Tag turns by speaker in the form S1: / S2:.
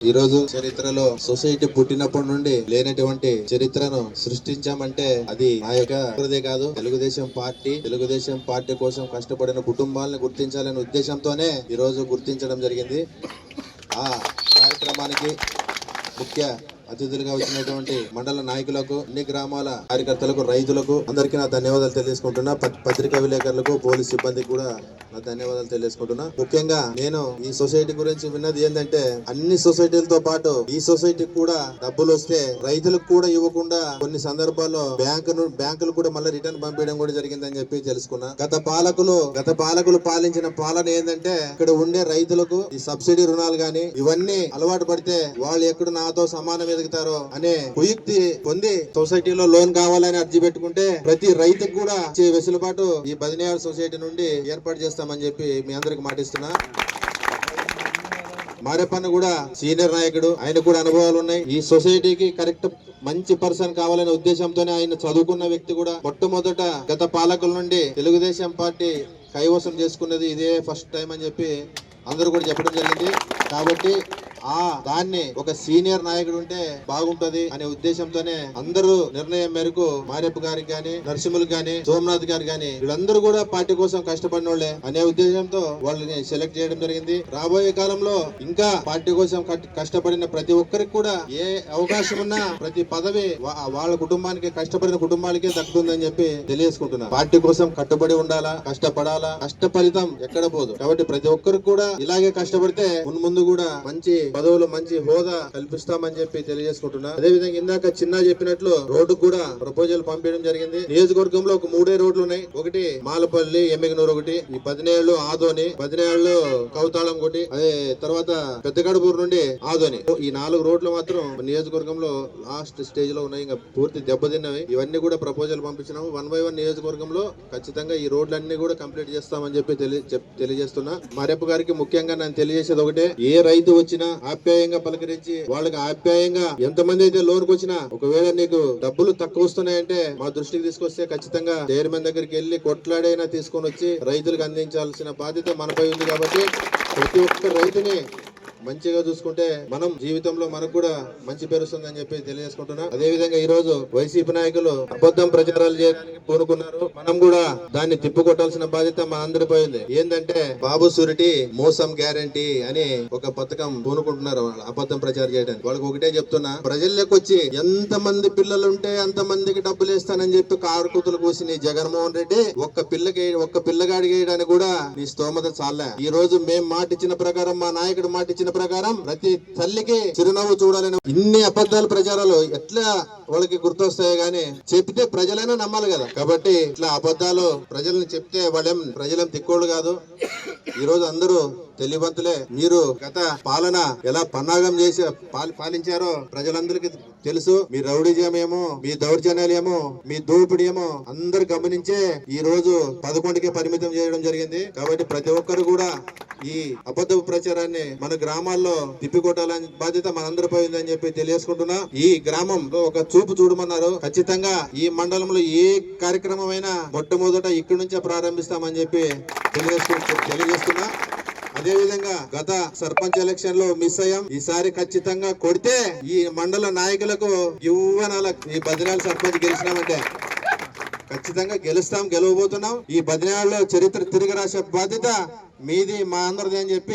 S1: ఈ రోజు చరిత్రలో సొసైటీ పుట్టినప్పటి నుండి లేనటువంటి చరిత్రను సృష్టించామంటే అది ఆ యొక్క కాదు. తెలుగుదేశం పార్టీ తెలుగుదేశం పార్టీ కోసం కష్టపడిన కుటుంబాలను గుర్తించాలనే ఉద్దేశంతోనే ఈ రోజు గుర్తించడం జరిగింది. ఆ కార్యక్రమానికి ముఖ్య అతిథులుగా వచ్చినటువంటి మండల నాయకులకు అన్ని గ్రామాల కార్యకర్తలకు రైతులకు అందరికీ నా ధన్యవాదాలు తెలియజేసుకుంటున్నా. పత్రికా విలేకరులకు పోలీస్ సిబ్బందికి కూడా నా ధన్యవాదాలు తెలియజేసుకుంటున్నా. ముఖ్యంగా నేను ఈ సొసైటీ గురించి విన్నది ఏంటంటే అన్ని సొసైటీలతో పాటు ఈ సొసైటీకి కూడా డబ్బులు వస్తే రైతులకు కూడా ఇవ్వకుండా కొన్ని సందర్భాల్లో బ్యాంకు బ్యాంకులు కూడా మళ్ళీ రిటర్న్ పంపించడం కూడా జరిగిందని చెప్పి తెలుసుకున్నా. గత పాలకులు గత పాలకులు పాలించిన పాలన ఏంటంటే ఇక్కడ ఉండే రైతులకు ఈ సబ్సిడీ రుణాలు గాని ఇవన్నీ అలవాటు పడితే వాళ్ళు ఎక్కడ నాతో సమానం ఎదుగుతారో అనే కుయుక్తి పొంది సొసైటీలో లోన్ కావాలని అర్జీ పెట్టుకుంటే ప్రతి రైతుకు కూడా ఇచ్చే వెసులుబాటు ఈ బదినియాల సొసైటీ నుండి ఏర్పాటు చేస్తామని చెప్పి మీ అందరికి మాటిస్తున్నా. మారేపన్న కూడా సీనియర్ నాయకుడు ఆయన కూడా అనుభవాలు ఉన్నాయి. ఈ సొసైటీకి కరెక్ట్ మంచి పర్సన్ కావాలనే ఉద్దేశంతోనే ఆయన చదువుకున్న వ్యక్తి కూడా మొట్టమొదట గత పాలకుల నుండి తెలుగుదేశం పార్టీ కైవసం చేసుకున్నది ఇదే ఫస్ట్ టైం అని చెప్పి అందరూ కూడా చెప్పడం జరిగింది. కాబట్టి ఆ దాన్ని ఒక సీనియర్ నాయకుడు ఉంటే బాగుంటది అనే ఉద్దేశంతోనే అందరూ నిర్ణయం మేరకు మారెప్ప గారికి గాని నరసింహులు గాని సోమనాథ్ గారు గాని వీళ్ళందరూ కూడా పార్టీ కోసం కష్టపడిన వాళ్ళే అనే ఉద్దేశంతో వాళ్ళని సెలెక్ట్ చేయడం జరిగింది. రాబోయే కాలంలో ఇంకా పార్టీ కోసం కష్టపడిన ప్రతి ఒక్కరికి కూడా ఏ అవకాశం ఉన్నా ప్రతి పదవి వాళ్ళ కుటుంబానికి కష్టపడిన కుటుంబాలకే దక్కుతుందని చెప్పి తెలియజేసుకుంటున్నా. పార్టీ కోసం కట్టుబడి ఉండాలా కష్టపడాలా కష్ట ఫలితం ఎక్కడ పోదు. కాబట్టి ప్రతి ఒక్కరికి కూడా ఇలాగే కష్టపడితే మున్ ముందు కూడా మంచి పదవులు మంచి హోదా కల్పిస్తామని చెప్పి తెలియజేసుకుంటున్నా. అదే విధంగా ఇందాక చిన్న చెప్పినట్లు రోడ్డు కూడా ప్రపోజల్ పంపించడం జరిగింది. నియోజకవర్గంలో ఒక మూడే రోడ్లు ఉన్నాయి. ఒకటి మాలపల్లి ఎమ్మిగనూరు ఒకటి ఈ పదినేళ్ళు ఆదోని పదినేళ్ళు కౌతాళం ఒకటి అదే తర్వాత పెద్దగడపూరు నుండి ఆదోని. ఈ నాలుగు రోడ్లు మాత్రం నియోజకవర్గంలో లాస్ట్ స్టేజ్లో ఉన్నాయి. ఇంకా పూర్తి దెబ్బతిన్నవి. ఇవన్నీ కూడా ప్రపోజల్ పంపించినాము. వన్ బై వన్ నియోజకవర్గంలో ఖచ్చితంగా ఈ రోడ్లన్నీ కూడా కంప్లీట్ చేస్తామని చెప్పి తెలియజేస్తున్నా. మరెప్ప గారికి ముఖ్యంగా నేను తెలియజేసేది ఒకటే. ఏ రైతు వచ్చినా ఆప్యాయంగా పలకరించి వాళ్ళకి ఆప్యాయంగా ఎంతమంది అయితే లోన్కి వచ్చినా ఒకవేళ నీకు డబ్బులు తక్కువ వస్తున్నాయంటే మా దృష్టికి తీసుకొస్తే ఖచ్చితంగా చైర్మన్ దగ్గరికి వెళ్ళి కొట్లాడైనా తీసుకొని వచ్చి రైతులకు అందించాల్సిన బాధ్యత మనపై ఉంది కాబట్టి ప్రతి ఒక్క రైతుని మంచిగా చూసుకుంటే మనం జీవితంలో మనకు కూడా మంచి పేరు వస్తుందని చెప్పి తెలియజేసుకుంటున్నా. అదే విధంగా ఈ రోజు వైసీపీ నాయకులు అబద్ధం ప్రచారాలు చేయడానికి కోరుకున్నారు మనం కూడా దాన్ని తిప్పుకొట్టాల్సిన బాధ్యత మన అందరిపై ఉంది. ఏంటంటే బాబు సురిటి మోసం గ్యారంటీ అని ఒక పథకం పూనుకుంటున్నారు వాళ్ళు అబద్ధం ప్రచారం చేయడానికి. వాళ్ళకి ఒకటే చెప్తున్నా ప్రజల్లోకి వచ్చి ఎంత మంది పిల్లలు ఉంటే అంత మందికి డబ్బులు ఇస్తానని చెప్పి కారు కూతులు కూసి నీ జగన్మోహన్ రెడ్డి ఒక్క పిల్లకి ఒక్క పిల్లగాడికి వేయడానికి కూడా నీ స్తోమత చాలా. ఈ రోజు మేం మాట ఇచ్చిన ప్రకారం మా నాయకుడు మాట ఇచ్చిన ప్రకారం ప్రతి తల్లికి చిరునవ్వు చూడాలని ఇన్ని అబద్ధాలు ప్రచారాలు ఎట్లా వాళ్ళకి గుర్తొస్తాయి గానీ చెప్తే ప్రజలైనా నమ్మాలి కదా. కాబట్టి ఇట్లా అబద్ధాలు ప్రజల్ని చెప్తే వాళ్ళేం ప్రజలేం దిక్కోడు కాదు. ఈ రోజు అందరూ తెలివంతులే మీరు గత పాలన ఎలా పన్నాగం చేసి పాలి- పాలించారో ప్రజలందరికీ తెలుసు. మీ రౌడీజం ఏమో మీ దౌర్జన్యాలు ఏమో మీ దోపిడి ఏమో అందరు గమనించే ఈ రోజు పదకొండుకే పరిమితం చేయడం జరిగింది. కాబట్టి ప్రతి ఒక్కరు కూడా ఈ అబద్ధ ప్రచారాన్ని మన గ్రామాల్లో తిప్పికొట్టాలని బాధ్యత మనందరిపై ఉందని చెప్పి తెలియజేసుకుంటున్నా. ఈ గ్రామంలో ఒక చూపు చూడమన్నారు. ఖచ్చితంగా ఈ మండలంలో ఏ కార్యక్రమం అయినా మొట్టమొదట ఇక్కడి నుంచే ప్రారంభిస్తామని చెప్పి తెలియజేసుకు తెలియజేస్తున్నా. అదే విధంగా గత సర్పంచ్ ఎలక్షన్లో మిస్ అయ్యాం. ఈసారి ఖచ్చితంగా కొడితే ఈ మండల నాయకులకు యువనాల ఈ బదినాలు సర్పంచ్ గెలిచినామంటే ఖచ్చితంగా గెలుస్తాం గెలవబోతున్నాం. ఈ బదినాల్లో చరిత్ర తిరిగి రాసే బాధ్యత మీది మా అందరిది అని చెప్పి